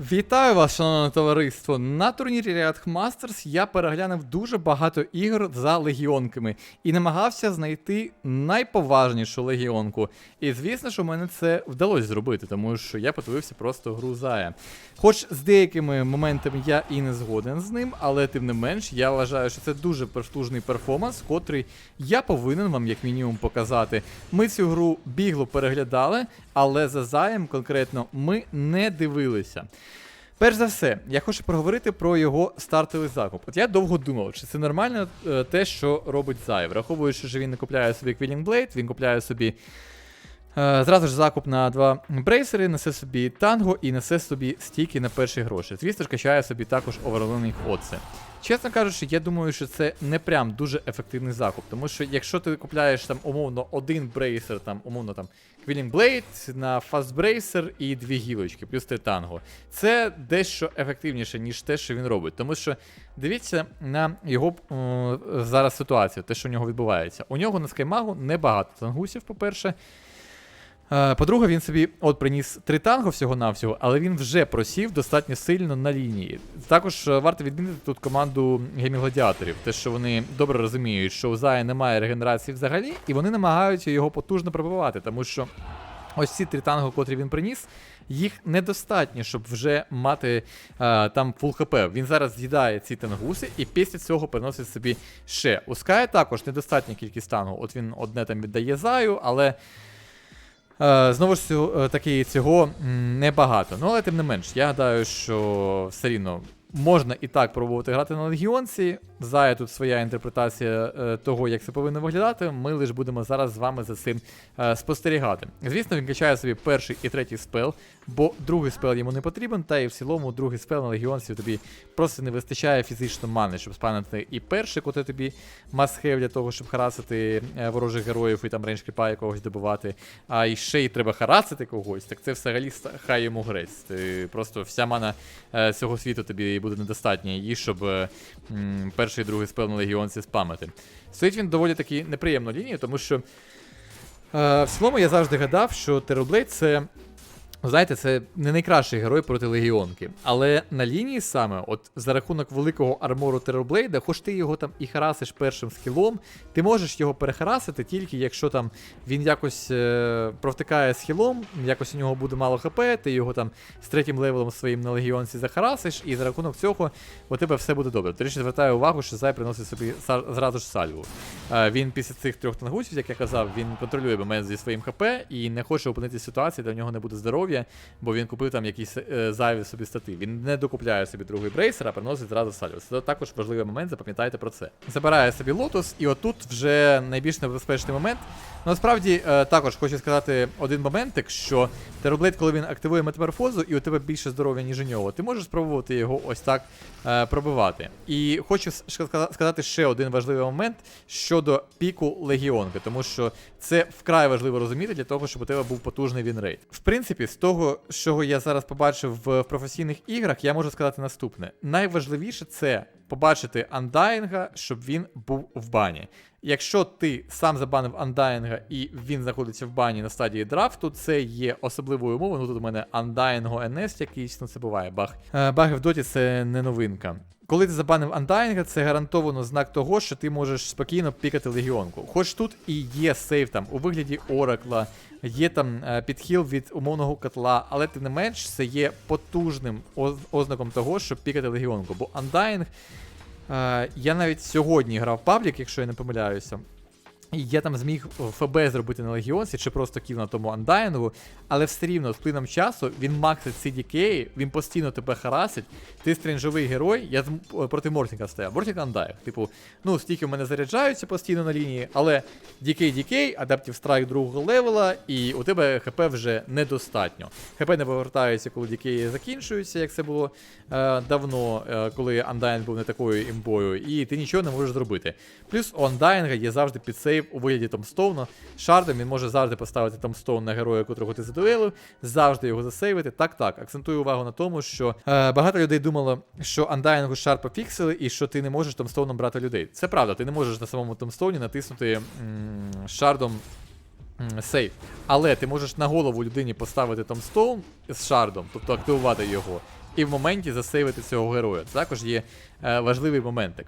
Вітаю вас, шановне товариство! На турнірі Riot Masters я переглянув дуже багато ігор за легіонками і намагався знайти найповажнішу легіонку. І звісно, що мене це вдалося зробити, тому що я подивився просто гру Зая. Хоч з деякими моментами я і не згоден з ним, але тим не менш я вважаю, що це дуже потужний перформанс, котрий я повинен вам як мінімум показати. Ми цю гру бігло переглядали, але за Заєм конкретно ми не дивилися. Перш за все, я хочу проговорити про його стартовий закуп. От я довго думав, чи це нормально е, те, що робить Зай, враховуючи, що він не купляє собі Quilling Blade, він купляє собі е, зразу ж закуп на два брейсери, несе собі танго і несе собі стійки на перші гроші. Звісно ж, качає собі також оверлинг Оце. Чесно кажучи, я думаю, що це не прям дуже ефективний закуп, тому що якщо ти купляєш там умовно один брейсер, там умовно там Quilling Blade на Bracer і дві гілочки, плюс три танго, це дещо ефективніше, ніж те, що він робить. Тому що дивіться на його е, зараз ситуацію, те, що у нього відбувається. У нього на скаймагу небагато тангусів, по-перше. Е, По-друге, він собі от приніс три танго всього-навсього, але він вже просів достатньо сильно на лінії. Також е, варто відмінити тут команду геймі-гладіаторів, те, що вони добре розуміють, що у Зая немає регенерації взагалі, і вони намагаються його потужно пробивати, тому що ось ці три танго, котрі він приніс, їх недостатньо, щоб вже мати е, там фул хп. Він зараз з'їдає ці тангуси і після цього приносить собі ще. У Ская також недостатня кількість тангу. От він одне там віддає заю, але. Е, Знову ж е, таки цього небагато. Ну, але тим не менш, я гадаю, що все рівно можна і так пробувати грати на легіонці. Зая тут своя інтерпретація е, того, як це повинно виглядати. Ми лише будемо зараз з вами за цим е, спостерігати. Звісно, він качає собі перший і третій спел, бо другий спел йому не потрібен, та і в цілому другий спел на легіонці тобі просто не вистачає фізично мани, щоб спанити і перший, котрий тобі must-have для того, щоб харасити е, ворожих героїв і там рейндж кріпа якогось добивати. А і ще й треба харасити когось, так це взагалі хай йому грець. Ти просто вся мана цього світу тобі буде недостатньо її, щоб е, перший і другий спел на легіонці спамити. Стоїть він доволі таки неприємну лінію, тому що. Е, в цілому я завжди гадав, що Терроблейд це. Знаєте, це не найкращий герой проти легіонки. Але на лінії саме, от за рахунок великого армору Терроблейда, хоч ти його там і харасиш першим скілом, ти можеш його перехарасити тільки якщо там він якось е, провтикає з хілом, якось у нього буде мало хп, ти його там з третім левелом своїм на легіонці захарасиш, і за рахунок цього у тебе все буде добре. До речі, звертаю увагу, що Зай приносить собі зразу ж сальву. Е, він після цих трьох тангусів, як я казав, він контролює момент зі своїм ХП і не хоче опинитися ситуації, де в нього не буде здоров'я, бо він купив там якісь е, зайві собі стати. Він не докупляє собі другий брейсер, а приносить зразу сальву. Це також важливий момент, запам'ятайте про це. Забирає собі лотос, і отут вже найбільш небезпечний момент. Насправді е, також хочу сказати один моментик, що Тероблейд, коли він активує метаморфозу, і у тебе більше здоров'я, ніж у нього, ти можеш спробувати його ось так е, пробивати. І хочу сказати ще один важливий момент щодо піку легіонки, тому що це вкрай важливо розуміти для того, щоб у тебе був потужний вінрейт. В принципі, з того, що я зараз побачив в професійних іграх, я можу сказати наступне: найважливіше це побачити андайнга, щоб він був в бані. Якщо ти сам забанив андайнга і він знаходиться в бані на стадії драфту, це є особливою умовою. Ну тут у мене андайнго НС якийсь, ну це буває баг. Е, баги в доті це не новинка. Коли ти забанив андайнга, це гарантовано знак того, що ти можеш спокійно пікати легіонку. Хоч тут і є сейф там у вигляді Оракла, є там е, підхіл від умовного котла, але тим не менш це є потужним оз- ознаком того, щоб пікати легіонку. Бо андайнг Е, я навіть сьогодні грав паблік, якщо я не помиляюся. І я там зміг ФБ зробити на Легіонсі, чи просто кіл на тому андайнгу, але все рівно з плином часу він максить дікеї, він постійно тебе харасить. Ти стрінжовий герой, я з- проти Мортінга стояв. Мортінг андайг. Типу, ну, стільки в мене заряджаються постійно на лінії, але дікей, адаптів страйк другого левела, і у тебе ХП вже недостатньо. ХП не повертається, коли дікеї закінчуються, як це було е, давно, е, коли Undying був не такою імбою, і ти нічого не можеш зробити. Плюс у Undying є завжди підсейв у вигляді Томстоуна. Шардом він може завжди поставити Томстоун на героя, котрого ти задуелив, завжди його засейвити. Так, так. Акцентую увагу на тому, що е, багато людей думало, що Undying шар пофіксили, і що ти не можеш Томстоуном брати людей. Це правда, ти не можеш на самому Томстоуні натиснути м, шардом сейф. Але ти можеш на голову людині поставити Томстоун з шардом, тобто активувати його. І в моменті засейвити цього героя. Це також є е, важливий моментик.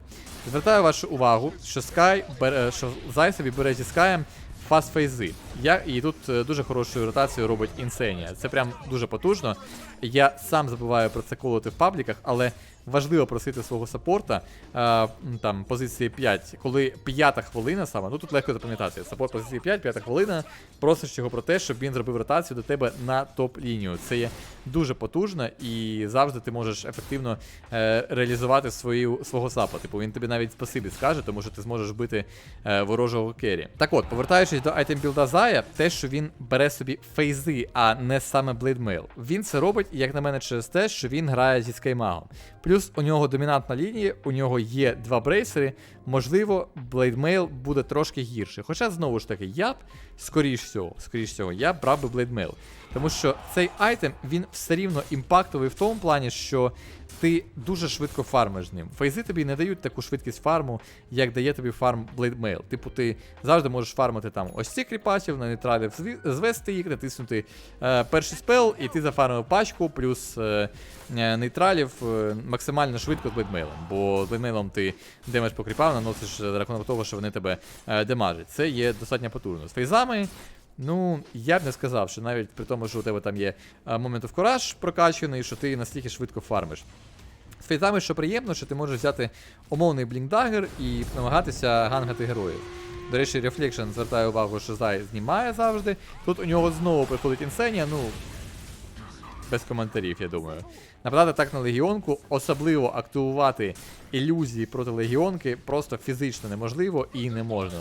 Звертаю вашу увагу, що Sky бере, що Зай собі бере зі Скаєм фаст фейзи. Я, і тут е, дуже хорошою ротацію робить Інсенія. Це прям дуже потужно. Я сам забуваю про це колоти в пабліках, але важливо просити свого саппорта е, там позиції 5, коли п'ята хвилина саме, ну тут легко запам'ятати. Саппорт позиції 5, п'ята хвилина, просиш його про те, щоб він зробив ротацію до тебе на топ-лінію. Це є дуже потужно і завжди ти можеш ефективно е, реалізувати свою, свого сапа. Типу він тобі навіть спасибі скаже, тому що ти зможеш бити е, ворожого кері. Так от, повертаючись до айтем білда Зая, те, що він бере собі фейзи, а не саме блейдмейл. Він це робить, як на мене, через те, що він грає зі скаймагом. Плюс у нього домінантна лінія, у нього є два брейсери. Можливо, блейдмейл буде трошки гірше. Хоча, знову ж таки, я б, скоріш всього, скоріш всього, я брав би блейдмейл. Тому що цей айтем він все рівно імпактовий в тому плані, що ти дуже швидко фармиш ним. Фейзи тобі не дають таку швидкість фарму, як дає тобі фарм Blade Типу, ти завжди можеш фармити там ось ці кріпасів, на нейтралів звести їх, натиснути е, перший спел, і ти зафармив пачку, плюс е, нейтралів е, максимально швидко з блейдмейлом. Бо з блейдмейлом ти демедж по кріпам наносиш за рахунок того, що вони тебе е, демажать. Це є достатньо потужно. З фейзами. Ну, я б не сказав, що навіть при тому, що у тебе там є момент of Courage прокачаний, що ти настільки швидко фармиш. З фейтами, що приємно, що ти можеш взяти умовний блінкдагер і намагатися гангати героїв. До речі, Reflection звертає увагу, що Зай знімає завжди. Тут у нього знову приходить інсенія, ну. Без коментарів, я думаю. Нападати так на легіонку, особливо активувати ілюзії проти легіонки, просто фізично неможливо і не можна.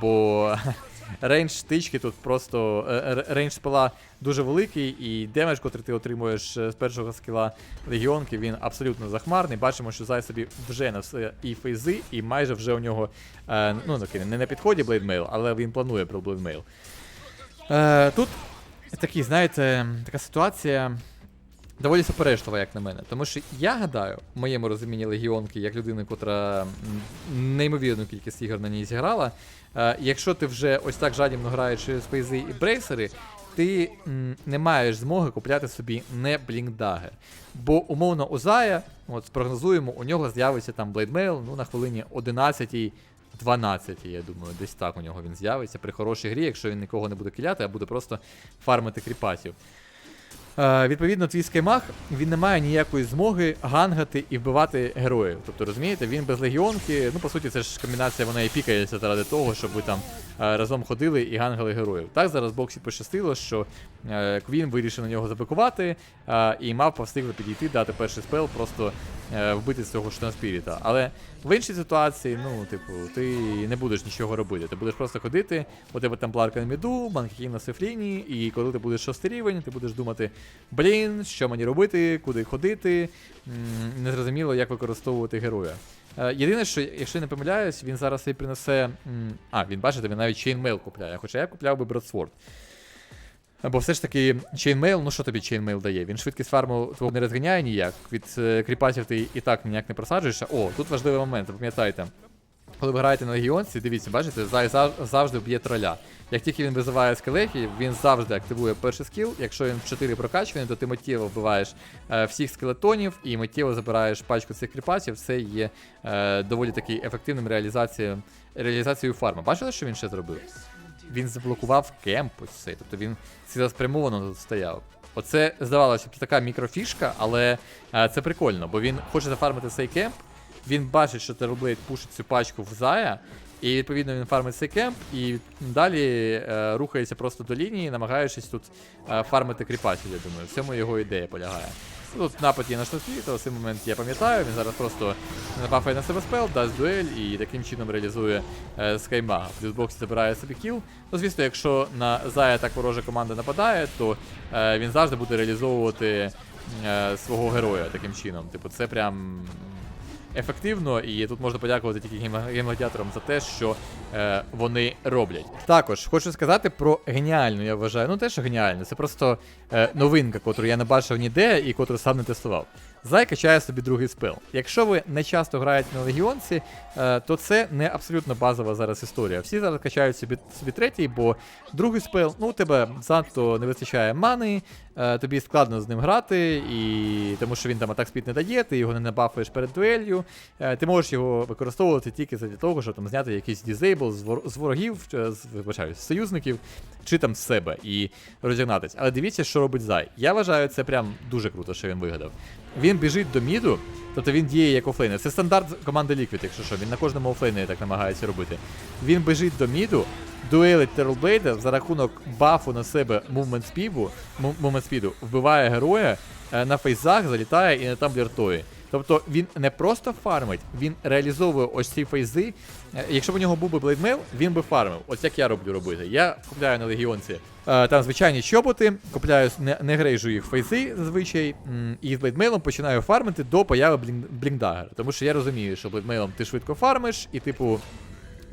Бо рейндж тички тут просто. е, Рейндж спила дуже великий, і демедж, котрий ти отримуєш е, з першого скіла легіонки, він абсолютно захмарний. Бачимо, що Зай собі вже на все і фейзи, і майже вже у нього е, ну, не на підході блейдмейл, але він планує про блейдмейл. Е, тут такий, знаєте, така ситуація. Доволі суперечлива, як на мене. Тому що я гадаю, в моєму розумінні легіонки, як людини, котра неймовірну кількість ігор на ній зіграла, е, якщо ти вже ось так жадібно граєш фейзи і брейсери, ти не маєш змоги купляти собі не блінкдагер. Бо умовно у Зая, от спрогнозуємо, у нього з'явиться там блейдмейл ну, на хвилині 11 12, я думаю, десь так у нього він з'явиться при хорошій грі, якщо він нікого не буде кіляти, а буде просто фармити кріпасів. Е, відповідно, твій скаймаг він не має ніякої змоги гангати і вбивати героїв. Тобто, розумієте, він без легіонки, ну по суті, це ж комбінація, вона і пікається заради того, щоб ви там е, разом ходили і гангали героїв. Так, зараз Боксі пощастило, що е, Квін вирішив на нього забикувати, і мав встигли підійти, дати перший спел, просто вбити цього штанспіріта. Але в іншій ситуації, ну, типу, ти не будеш нічого робити. Ти будеш просто ходити, у тебе там пларка на міду, манкін на сефліні, і коли ти будеш шостий рівень, ти будеш думати, блін, що мені робити, куди ходити. Незрозуміло, як використовувати героя. Е, Єдине, що якщо я не помиляюсь, він зараз і принесе. А, він бачите, він навіть Chainmail купляє, хоча я купляв би Broadsword. Бо все ж таки Chainmail, ну що тобі Chainmail дає? Він швидкість фарму твого не розганяє ніяк. Від е, кріпасів ти і так ніяк не просаджуєшся. О, тут важливий момент, запам'ятайте. Коли ви граєте на легіонці, дивіться, бачите, завжди б'є троля. Як тільки він визиває скелехів, він завжди активує перший скіл. Якщо він в 4 прокачуваний, то ти миттєво вбиваєш е, всіх скелетонів і миттєво забираєш пачку цих кріпасів. Це є е, доволі таки ефективним реалізацією, фарму. Бачили, що він ще зробив? Він заблокував кемп ось цей, тобто він цілеспрямовано тут стояв. Оце здавалося б така мікрофішка, але е, це прикольно, бо він хоче зафармити цей кемп, він бачить, що Terrorblade пушить цю пачку в Зая, і відповідно він фармить цей кемп, і далі е, рухається просто до лінії, намагаючись тут е, фармити кріпасів, я думаю. В цьому його ідея полягає. Тут напад є на штрафі, то в цей момент я пам'ятаю, він зараз просто напафає на себе спел, дасть дуель і таким чином реалізує е, скаймага. Плюс бокс забирає собі кіл. Ну, звісно, якщо на Зая так ворожа команда нападає, то е, він завжди буде реалізовувати е, свого героя таким чином. Типу, це прям ефективно, і тут можна подякувати тільки гем- за те, що е, вони роблять. Також хочу сказати про геніальну, я вважаю. Ну, те, що геніально, це просто е, новинка, котру я не бачив ніде і котру сам не тестував. Зай качає собі другий спел. Якщо ви не часто граєте на легіонці, е, то це не абсолютно базова зараз історія. Всі зараз качають собі, собі третій, бо другий спел, ну у тебе занадто не вистачає мани, тобі складно з ним грати, і тому що він там атак спід не дає, ти його не набафуєш перед дуелью. Е, ти можеш його використовувати тільки для того, щоб там зняти якийсь дізейбл з, вор- з ворогів, з, вибачаю, з союзників, чи там з себе і розігнатись. Але дивіться, що робить Зай. Я вважаю, це прям дуже круто, що він вигадав. Він біжить до міду, тобто він діє як офлейнер. Це стандарт команди Liquid, якщо що, він на кожному офлейнері так намагається робити. Він біжить до міду, дуелить Терлблейда за рахунок бафу на себе мувмент спіду, мувмент спіду, вбиває героя, е, на фейзах залітає і на там бліртує. Тобто він не просто фармить, він реалізовує ось ці фейзи. Е, Якщо б у нього був би блейдмейл, він би фармив. Ось як я роблю робити. Я купляю на легіонці е, там звичайні чоботи, купляю, не, не грейжу їх фейзи зазвичай, і з блейдмейлом починаю фармити до появи блін, блінкдагера. Тому що я розумію, що блейдмейлом ти швидко фармиш, і типу.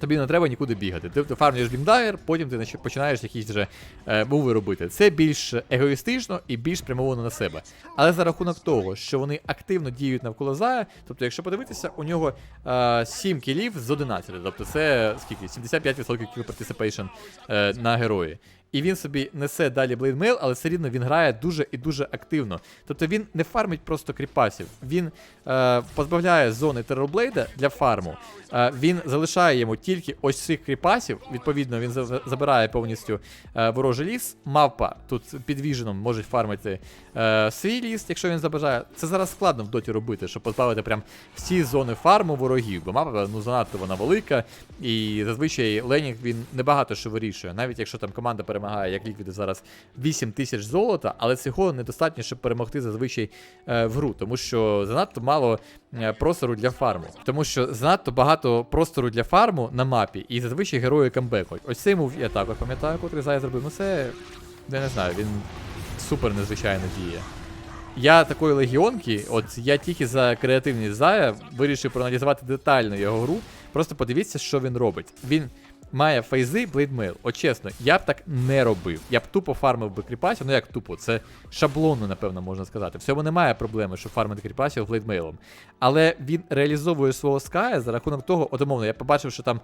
Тобі не треба нікуди бігати. Ти, ти фармлюєш бліндагер, потім ти починаєш якісь вже е, мови робити. Це більш егоїстично і більш спрямовано на себе. Але за рахунок того, що вони активно діють навколо Зая, тобто, якщо подивитися, у нього е, 7 кілів з 11, тобто це скільки? 75% кіл participation е, на герої. І він собі несе далі блейдмейл, але все рівно він грає дуже і дуже активно. Тобто він не фармить просто кріпасів, він е, позбавляє зони терорблейда для фарму. Е, він залишає йому тільки ось цих кріпасів. Відповідно, він забирає повністю е, ворожий ліс. Мавпа тут під віженом може фармити е, свій ліс, якщо він забажає. Це зараз складно в доті робити, щоб позбавити прям всі зони фарму ворогів, бо мапа ну занадто вона велика, і зазвичай Ленінг він небагато що вирішує. Навіть якщо там команда перемагає, як ліквіди зараз 8 тисяч золота, але цього недостатньо, щоб перемогти зазвичай е, в гру, тому що занадто мало е, простору для фарму. Тому що занадто багато простору для фарму на мапі, і зазвичай герої камбекують. Ось цей мув я також пам'ятаю, котрий Зай зробив. Ну це я не знаю, він супер незвичайно діє. Я такої легіонки, от я тільки за креативність Зая вирішив проаналізувати детально його гру. Просто подивіться, що він робить. Він має фейзи блейдмейл. От чесно, я б так не робив. Я б тупо фармив би кріпасів, ну як тупо, це шаблонно, напевно, можна сказати. В цьому немає проблеми, що фармити кріпасів блейдмейлом. Але він реалізовує свого ская за рахунок того, от умовно, я побачив, що там.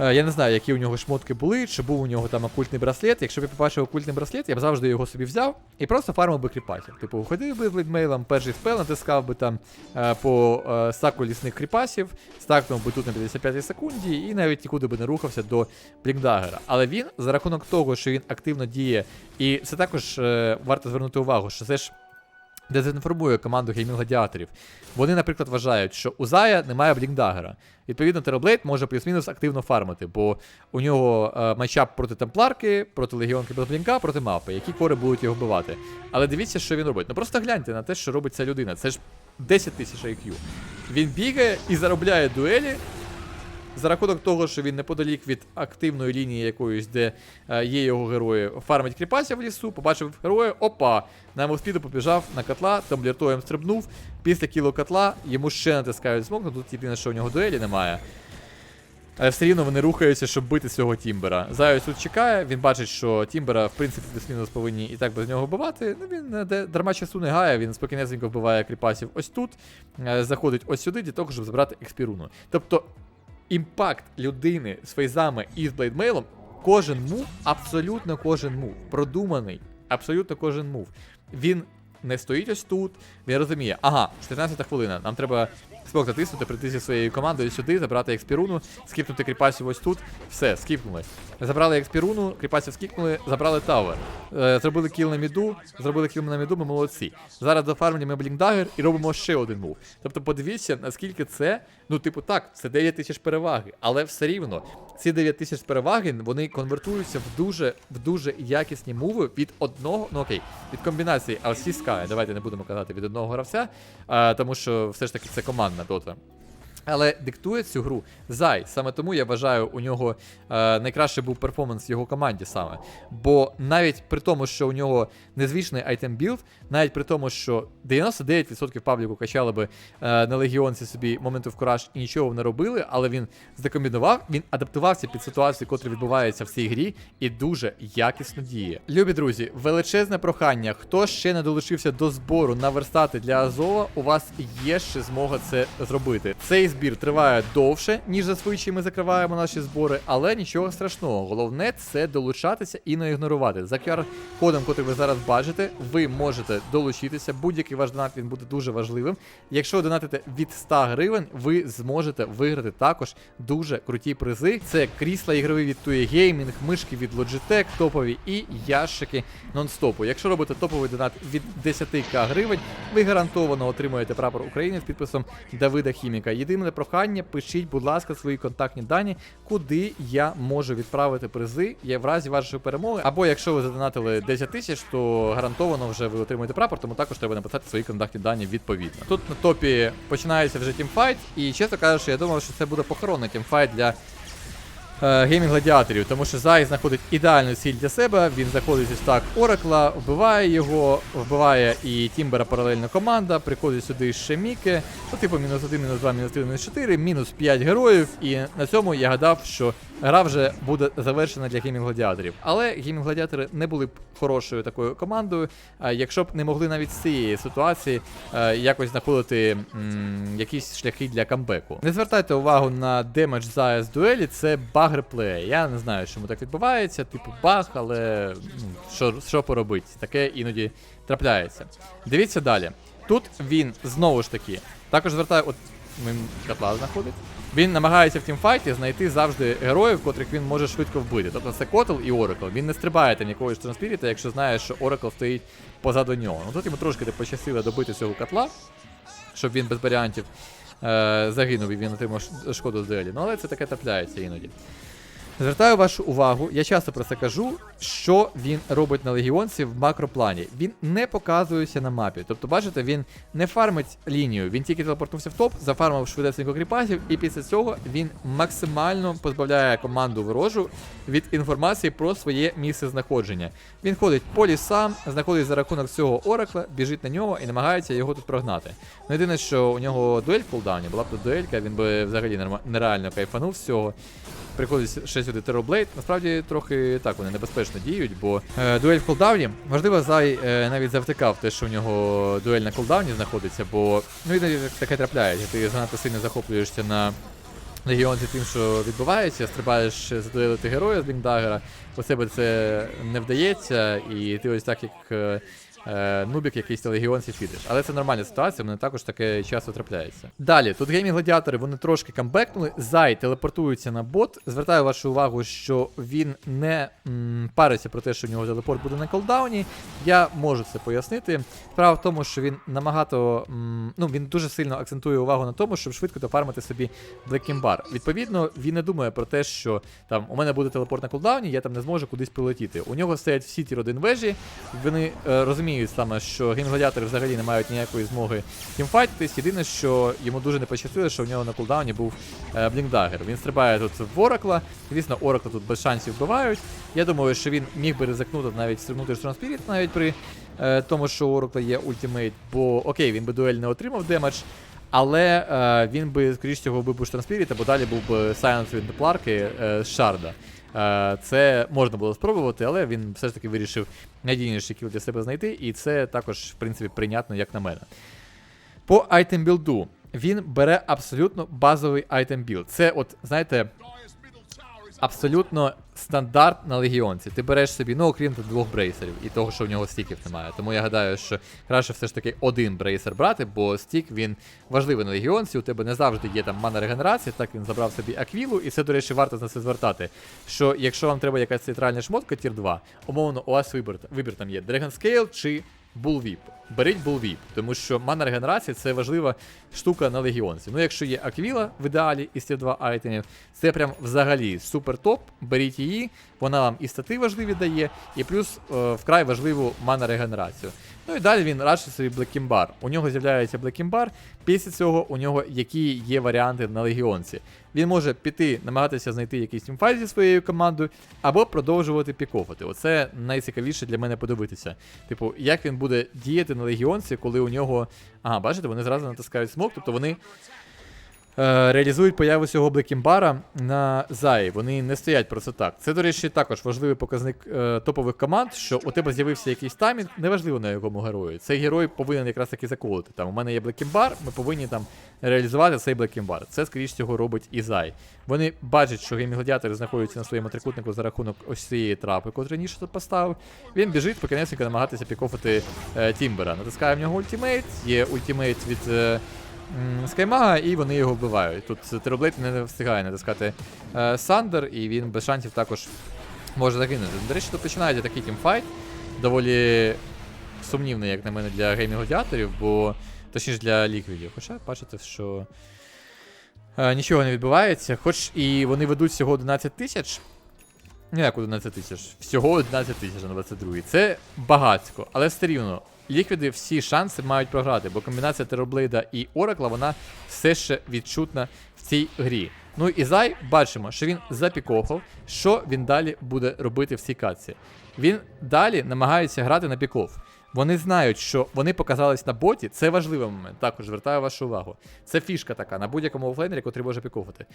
Е, Я не знаю, які у нього шмотки були, чи був у нього там окультний браслет. Якщо б я побачив окультний браслет, я б завжди його собі взяв і просто фармив би кріпасів. Типу, ходив би з лейдмейлом, перший спел натискав би там е, по е, стаку лісних кріпасів, стакнув би тут на 55 секунді і навіть нікуди би не рухався до Блінкдагера. Але він за рахунок того, що він активно діє, і це також варто звернути увагу, що це ж дезінформує команду геймінг гладіаторів. Вони, наприклад, вважають, що у Зая немає блінкдагера. Відповідно, Тероблейд може плюс-мінус активно фармити, бо у нього е, матчап проти темпларки, проти легіонки без блінка, проти мапи, які кори будуть його вбивати. Але дивіться, що він робить. Ну просто гляньте на те, що робить ця людина. Це ж 10 тисяч IQ. Він бігає і заробляє дуелі. За рахунок того, що він неподалік від активної лінії якоїсь, де е, є його герої, фармить кріпася в лісу, побачив героя, опа, на мовспіду побіжав на котла, там бліртоєм стрибнув. Після кіло котла йому ще натискають смок, ну тут єдине, що у нього дуелі немає. Але все рівно вони рухаються, щоб бити цього Тімбера. Заяць тут чекає, він бачить, що Тімбера, в принципі, плюс-мінус повинні і так без нього вбивати. Ну він е, де- дарма часу не гає, він спокійнесенько вбиває кріпасів ось тут, е, заходить ось сюди для того, щоб забрати експіруну. Тобто імпакт людини з фейзами і з блейдмейлом, кожен мув, абсолютно кожен мув, продуманий, абсолютно кожен мув. Він не стоїть ось тут, він розуміє, ага, 14 хвилина, нам треба смок затиснути, прийти зі своєю командою сюди, забрати експіруну, скіпнути кріпасів ось тут, все, скіпнули. Забрали експіруну, кріпасів скіпнули, забрали тавер. Е, зробили кіл на міду, зробили кіл на міду, ми молодці. Зараз зафармлюємо блінкдагер і робимо ще один мув. Тобто подивіться, наскільки це, ну, типу, так, це 9 тисяч переваги, але все рівно ці 9 тисяч переваги вони конвертуються в дуже в дуже якісні муви від одного, ну окей, від комбінації LC Sky, давайте не будемо казати від одного гравця, а, тому що все ж таки це командна дота. Але диктує цю гру Зай. Саме тому я вважаю, у нього е, найкращий був перформанс в його команді саме. Бо навіть при тому, що у нього незвичний айтем білд, навіть при тому, що 99% пабліку качали би е, на легіонці собі моменту в кураж і нічого не робили, але він здекомбінував, він адаптувався під ситуацію, яка відбувається в цій грі, і дуже якісно діє. Любі друзі, величезне прохання. Хто ще не долучився до збору на верстати для Азова, у вас є ще змога це зробити. Цей збір триває довше, ніж зазвичай ми закриваємо наші збори, але нічого страшного. Головне це долучатися і не ігнорувати. За QR-кодом, який ви зараз бачите, ви можете долучитися. Будь-який ваш донат він буде дуже важливим. Якщо донатите від 100 гривень, ви зможете виграти також дуже круті призи. Це крісла ігрові від TUE Gaming, мишки від Logitech, топові і ящики нонстопу. Якщо робите топовий донат від 10к гривень, ви гарантовано отримуєте прапор України з підписом Давида Хіміка. Єдине прохання, пишіть, будь ласка, свої контактні дані, куди я можу відправити призи я в разі вашої перемоги. Або якщо ви задонатили 10 тисяч, то гарантовано вже ви отримуєте прапор, тому також треба написати свої контактні дані відповідно. Тут на топі починається вже тімфайт, і чесно кажучи, я думав, що це буде похоронний тімфайт для геймінг гладіаторів, тому що Зай знаходить ідеальну ціль для себе. Він заходить зі стак Оракла, вбиває його, вбиває і Тімбера паралельно команда, приходить сюди ще Міки. Ну, типу, мінус 1, мінус 2, мінус 3, мінус 4, мінус 5 героїв. І на цьому я гадав, що гра вже буде завершена для геймінг гладіаторів. Але геймінг гладіатори не були б хорошою такою командою, якщо б не могли навіть з цієї ситуації е, якось знаходити м, якісь шляхи для камбеку. Не звертайте увагу на демедж Зая з дуелі, це баг. Я не знаю, чому так відбувається, типу баг, але ну, що, що поробити? Таке іноді трапляється. Дивіться далі. Тут він знову ж таки також звертає, от котла знаходить. Він намагається в тімфайті знайти завжди героїв, котрих він може швидко вбити. Тобто це Котл і Оракл. Він не стрибає там якогось транспіріта, якщо знає, що Оракл стоїть позаду нього. Ну тут йому трошки пощастило добити цього котла, щоб він без варіантів е, загинув і він отримав шкоду з дуелі. Ну але це таке трапляється іноді. Звертаю вашу увагу, я часто про це кажу, що він робить на легіонці в макроплані. Він не показується на мапі. Тобто, бачите, він не фармить лінію, він тільки телепортнувся в топ, зафармив швидесенько кріпасів, і після цього він максимально позбавляє команду ворожу від інформації про своє місце знаходження. Він ходить по лісам, знаходить за рахунок цього оракла, біжить на нього і намагається його тут прогнати. Ну єдине, що у нього дуель в кулдауні, була б тут дуелька, він би взагалі нереально кайфанув з цього. Приходить ще сюди Терроблейд. Насправді трохи так вони небезпечно діють, бо е, дуель в кулдауні. Можливо, Зай е, навіть завтикав те, що у нього дуель на кулдауні знаходиться, бо ну іноді таке трапляється. Ти занадто сильно захоплюєшся на легіонці тим, що відбувається, стрибаєш задуелити героя з Блінкдагера, у себе це не вдається, і ти ось так як. Е, Нубік якийсь на легіонці фідиш. Але це нормальна ситуація, мене також таке часто трапляється. Далі, тут геймінг гладіатори вони трошки камбекнули. Зай телепортується на бот. Звертаю вашу увагу, що він не м, париться про те, що у нього телепорт буде на колдауні. Я можу це пояснити. Справа в тому, що він намагато. м, ну, він дуже сильно акцентує увагу на тому, щоб швидко дофармити собі Блекімбар. Відповідно, він не думає про те, що там у мене буде телепорт на кулдауні, я там не зможу кудись прилетіти. У нього стоять всі ті родин вежі. Вони е, розуміють саме, що геймгладіатори взагалі не мають ніякої змоги тімфайтитись. Єдине, що йому дуже не пощастило, що в нього на кулдауні був Блінкдагер. Він стрибає тут в Оракла. Звісно, Оракла тут без шансів вбивають. Я думаю, що він міг би ризикнути навіть стрибнути Spirit навіть при е, тому, що у Оракла є ультимейт, бо окей, він би дуель не отримав демедж. Але е, він би, скоріш всього, вбив Штурм Спіріт, або далі був би Сайленс від Тепларки е, Шарда. Е, це можна було спробувати, але він все ж таки вирішив надійніший кіл для себе знайти, і це також, в принципі, прийнятно, як на мене. По айтембілду. Він бере абсолютно базовий айтем білд. Це, от, знаєте, абсолютно стандарт на легіонці. Ти береш собі, ну окрім двох брейсерів і того, що в нього стіків немає. Тому я гадаю, що краще все ж таки один брейсер брати, бо стік він важливий на легіонці. У тебе не завжди є там мана регенерації. Так він забрав собі аквілу, і це, до речі, варто на це звертати. Що якщо вам треба якась центральна шмотка, тір 2, умовно, у вас вибір, вибір там є Dragon Scale чи Bullwhip. Беріть Bullwhip, тому що мана регенерації це важлива штука на легіонці. Ну, якщо є Аквіла в ідеалі із цих два айтемів, це прям взагалі супер топ. Беріть її, вона вам і стати важливі дає, і плюс е, вкрай важливу мана регенерацію. Ну і далі він радше собі Блекімбар. У нього з'являється Блекімбар, після цього у нього які є варіанти на легіонці. Він може піти, намагатися знайти якийсь тімфайт зі своєю командою, або продовжувати пікофати. Оце найцікавіше для мене подивитися. Типу, як він буде діяти на легіонці, коли у нього. Ага, бачите, вони зразу натискають смок, тобто вони реалізують появу цього Блекімбара на Заї. Вони не стоять просто так. Це, до речі, також важливий показник е, топових команд, що у тебе з'явився якийсь таймінг, неважливо на якому герої. Цей герой повинен якраз таки заколити. Там у мене є Блекімбар, ми повинні там реалізувати цей Блекімбар. Це, скоріш всього, робить і Зай. Вони бачать, що геймгладіатори знаходяться на своєму трикутнику за рахунок ось цієї трапи, котру раніше тут поставив. Він біжить покінецько намагатися пікофити е, Тімбера. Натискає в нього ультимейт, є ультимейт від. Е, Скаймага, і вони його вбивають. Тут Тероблейд не встигає натискати е, Сандер, і він без шансів також може загинути. До речі, тут починається такий тімфайт, доволі сумнівний, як на мене, для геймінг-гладіаторів, бо точніше для ліквідів. Хоча бачите, що е, нічого не відбувається, хоч і вони ведуть всього 11 тисяч. Ну, як 11 тисяч? Всього 11 тисяч на 22. Це багатько, але все рівно. Ліквіди всі шанси мають програти, бо комбінація Тероблейда і Оракла, вона все ще відчутна в цій грі. Ну і Зай бачимо, що він запікохав, що він далі буде робити в цій катці. Він далі намагається грати на піков. Вони знають, що вони показались на боті. Це важливий момент. Також звертаю вашу увагу. Це фішка така на будь-якому офлейнері, котрий може піковати.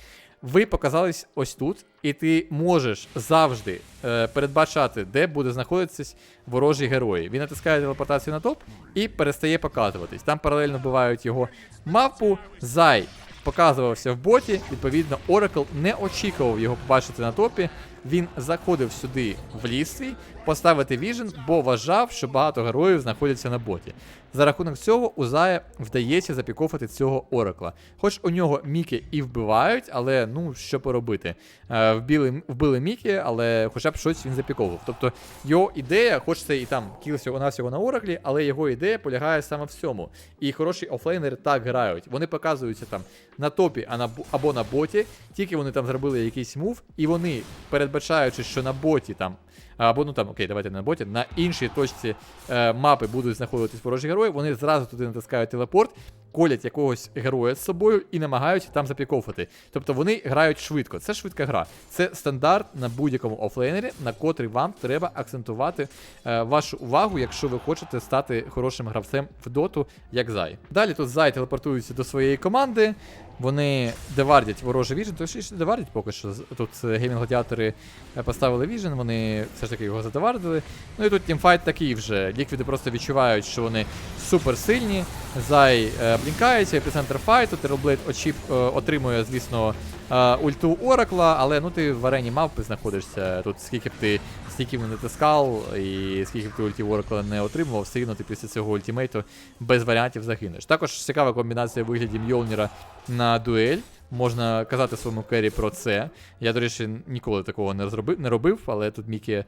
Ви показались ось тут, і ти можеш завжди е, передбачати, де буде знаходитись ворожі герої. Він натискає телепортацію на топ і перестає показуватись. Там паралельно вбивають його мавпу, зай. Показувався в боті, відповідно, Oracle не очікував його побачити на топі. Він заходив сюди в ліс свій, поставити віжен, бо вважав, що багато героїв знаходяться на боті. За рахунок цього у Зая вдається запікофати цього Оракла. Хоч у нього Міки і вбивають, але ну що поробити. Е, вбили, вбили Мікі, але хоча б щось він запіковував. Тобто його ідея, хоч це і там кіл всього навсього на Ораклі, але його ідея полягає саме в цьому. І хороші офлейнери так грають. Вони показуються там на топі на, або на боті, тільки вони там зробили якийсь мув, і вони, передбачаючи, що на боті там. Або ну там, окей, давайте на боті, на іншій точці е, мапи будуть знаходитись ворожі герої, вони зразу туди натискають телепорт, колять якогось героя з собою і намагаються там запіковувати. Тобто вони грають швидко. Це швидка гра. Це стандарт на будь-якому офлейнері, на котрий вам треба акцентувати е, вашу увагу, якщо ви хочете стати хорошим гравцем в доту, як Зай. Далі тут Зай телепортується до своєї команди. Вони девардять ворожий віжен, то ще девардять поки що. Тут геймінг-гладіатори е, поставили віжен, вони все ж таки його задевардили. Ну і тут тімфайт такий вже. Ліквіди просто відчувають, що вони супер сильні. Зай е, блінкається, епіцентр файту, Тероблейд очіп, е, отримує, звісно, ульту Оракла, але ну ти в арені мавпи знаходишся. Тут скільки б ти стільки не натискав, і скільки б ти ультів Оракла не отримував, все рівно ти після цього ультимейту без варіантів загинеш. Також цікава комбінація виглядів Мьолніра на дуель. Можна казати своєму кері про це. Я, до речі, ніколи такого не зробив, не робив, але тут Мікі е,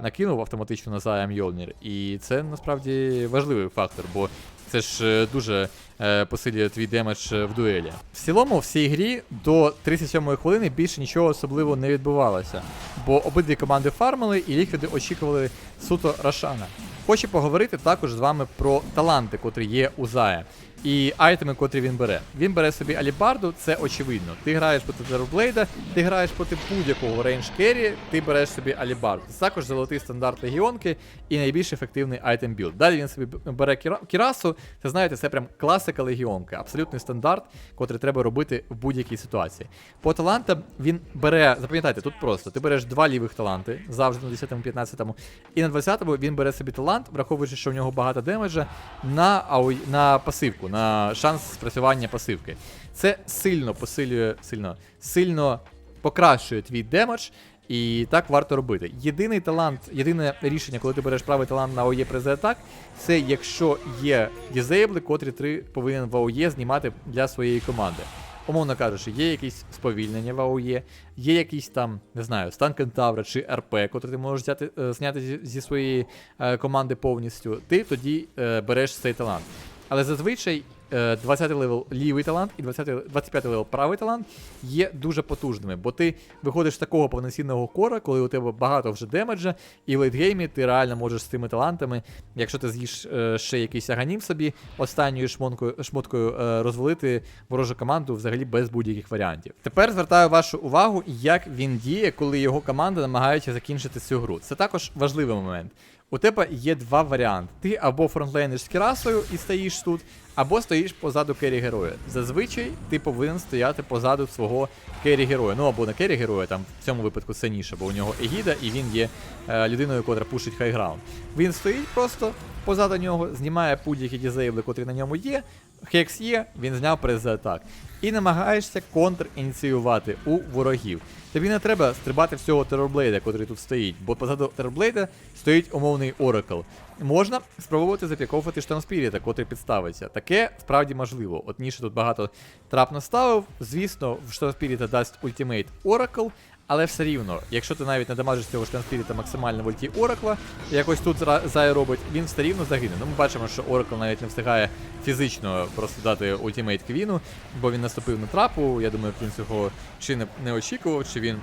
накинув автоматично на Зая Мьолнір. І це насправді важливий фактор, бо це ж е, дуже е, посилює твій демедж е, в дуелі. В цілому, в цій грі до 37-ї хвилини більше нічого особливо не відбувалося, бо обидві команди фармили і ліквіди очікували суто Рошана. Хочу поговорити також з вами про таланти, котрі є у Зая. І айтеми, котрі він бере. Він бере собі Алібарду, це очевидно. Ти граєш проти Терорблейда, ти граєш проти будь-якого рейндж керрі, ти береш собі Алібарду. Це також золотий стандарт легіонки і найбільш ефективний айтем білд. Далі він собі бере Кірасу. Це знаєте, це прям класика легіонки, абсолютний стандарт, котрий треба робити в будь-якій ситуації. По талантам він бере, запам'ятайте, тут просто ти береш два лівих таланти завжди на 10-му, 15-му, і на 20-му він бере собі талант, враховуючи, що в нього багато демеджа, на, ау... на пасивку, на шанс спрацювання пасивки. Це сильно посилює, сильно, сильно покращує твій демедж. І так варто робити. Єдиний талант, єдине рішення, коли ти береш правий талант на ОЄ Презе атак, це якщо є дізейбли, котрі ти повинен в АОЄ знімати для своєї команди. Умовно кажучи, є якісь сповільнення в АОЄ, є якийсь там, не знаю, стан кентавра чи РП, котрий ти можеш взяти, е, зняти зі своєї е, команди повністю, ти тоді е, береш цей талант. Але зазвичай е, 20 левел лівий талант і 20, 25 левел правий талант є дуже потужними, бо ти виходиш з такого повноцінного кора, коли у тебе багато вже демеджа, і в лейтгеймі ти реально можеш з цими талантами, якщо ти з'їш е, ще якийсь аганім собі, останньою шмонкою, шмоткою е, розвалити ворожу команду взагалі без будь-яких варіантів. Тепер звертаю вашу увагу, як він діє, коли його команда намагається закінчити цю гру. Це також важливий момент. У тебе є два варіанти. Ти або фронтлейниш з кірасою і стоїш тут, або стоїш позаду кері героя. Зазвичай ти повинен стояти позаду свого кері героя. Ну або не кері героя, там в цьому випадку сильніше, бо у нього егіда, і він є е, людиною, котра пушить хайграунд. Він стоїть просто позаду нього, знімає будь-які дізейбли, котрі на ньому є. Хекс є, він зняв прес за атак. І намагаєшся контр-ініціювати у ворогів. Тобі не треба стрибати всього терорблейда, котрий тут стоїть, бо позаду тероблейда стоїть умовний Оракл. Можна спробувати запіковувати штанспіріта, котрий підставиться. Таке справді можливо. От Ніше тут багато трап наставив. Звісно, в штанспіріта дасть ультимейт Оракл, але все рівно, якщо ти навіть не дамажиш цього штанспіріта максимально в ульті Оракла, якось тут Зай робить, він все рівно загине. Ну ми бачимо, що Оракл навіть не встигає фізично просто дати ультимейт Квіну, бо він наступив на трапу. Я думаю, він цього чи не, не очікував, чи він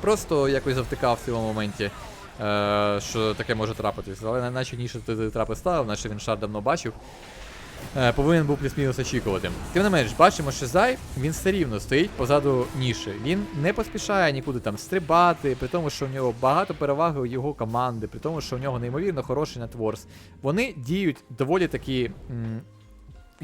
просто якось завтикав в цьому моменті. Е, що таке може трапитись, але наче ніше ти трапи ставив, наче він шар давно бачив. Е, повинен був плюс-мінус очікувати. Тим не менш, бачимо, що Зай він все рівно стоїть позаду ніші. Він не поспішає нікуди там стрибати, при тому, що у нього багато переваги у його команди, при тому, що у нього неймовірно хороший нетворс. Вони діють доволі таки. м,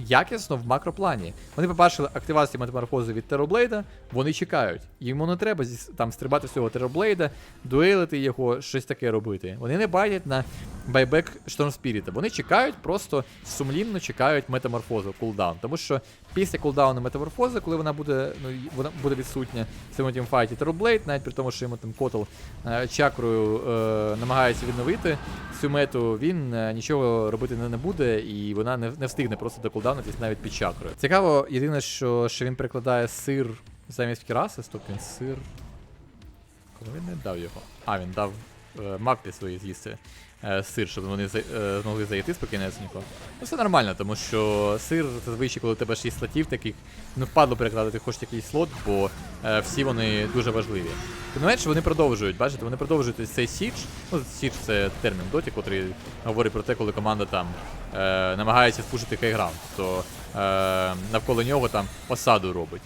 Якісно в макроплані. Вони побачили активацію метаморфози від Терорблейда, вони чекають. Йому не треба там стрибати всього Терорблейда, дуелити його, щось таке робити. Вони не байтять на байбек Штормспіріта. Вони чекають, просто сумлінно чекають метаморфозу, кулдаун. Тому що після кулдауну метаморфози, коли вона буде, ну, вона буде відсутня в цьому тімфайті Терорблейд, навіть при тому, що йому там котл е, чакрою е, намагається відновити цю мету, він е, нічого робити не, не буде, і вона не, не встигне просто докулдаунитись навіть під чакрою. Цікаво, єдине, що, що він прикладає сир замість кіраси, стоп, він сир. Коли він не дав його? А, він дав е, мапі свої з'їсти сир, щоб вони е, змогли зайти спокійнесенько. Ну все нормально, тому що сир зазвичай, коли у тебе 6 слотів таких, ну впадло перекладати хоч якийсь слот, бо е, всі вони дуже важливі. Тим не менше, вони продовжують, бачите, вони продовжують цей січ. Ну, січ це термін доті, який говорить про те, коли команда там е, намагається спушити хайграунд, то е, навколо нього там осаду робить.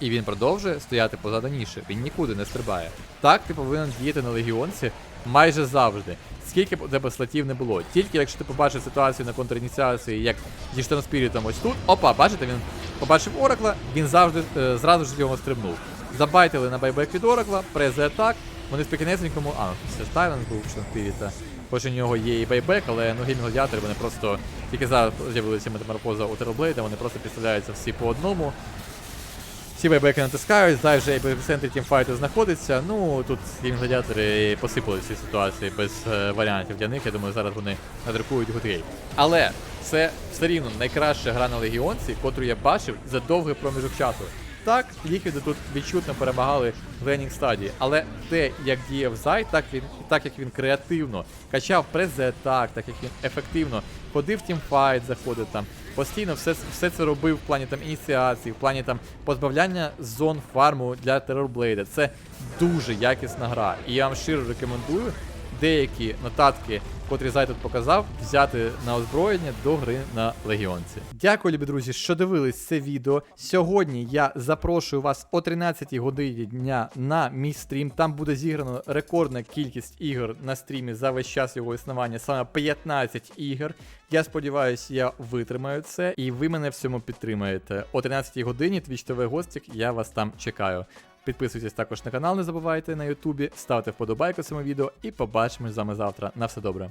І він продовжує стояти позаду ніші, він нікуди не стрибає. Так ти повинен діяти на легіонці майже завжди. Скільки б у тебе слотів не було. Тільки якщо ти побачив ситуацію на контрініціації, як зі Штормспірітом ось тут, опа, бачите, він побачив Оракла, він завжди е, зразу ж з нього стрибнув. Забайтили на байбек від Оракла, прези атак, вони спокійнесенькому. А, це ж Тайленс був Штормспіріта. Хоч у нього є і байбек, але ну гільні гладіатори вони просто тільки зараз з'явилися метаморфоза у Терроблейда, вони просто підставляються всі по одному. Всі байбеки натискають, Зай вже в центрі тімфайту знаходиться. Ну тут гільні гладіатори посипали всі ситуації без е, варіантів для них. Я думаю, зараз вони надрукують гудгейм. Але це все рівно найкраща гра на легіонці, котру я бачив за довгий проміжок часу. Так, ліквіди тут відчутно перемагали в генінг стадії, але те, як діяв Зай, так він так як він креативно качав прес-атак, так як він ефективно ходив в тімфайт, заходив там, постійно все, все це робив в плані там ініціації, в плані там позбавляння зон фарму для Терорблейда. Це дуже якісна гра. І я вам щиро рекомендую деякі нотатки, котрі Зай тут показав, взяти на озброєння до гри на Легіонці. Дякую, любі друзі, що дивились це відео. Сьогодні я запрошую вас о 13 годині дня на мій стрім. Там буде зіграно рекордна кількість ігор на стрімі за весь час його існування, саме 15 ігор. Я сподіваюся, я витримаю це, і ви мене в цьому підтримаєте. О 13 годині Twitch TV Гостік, я вас там чекаю. Підписуйтесь також на канал, не забувайте на Ютубі, ставте вподобайку цьому відео і побачимось з вами завтра. На все добре.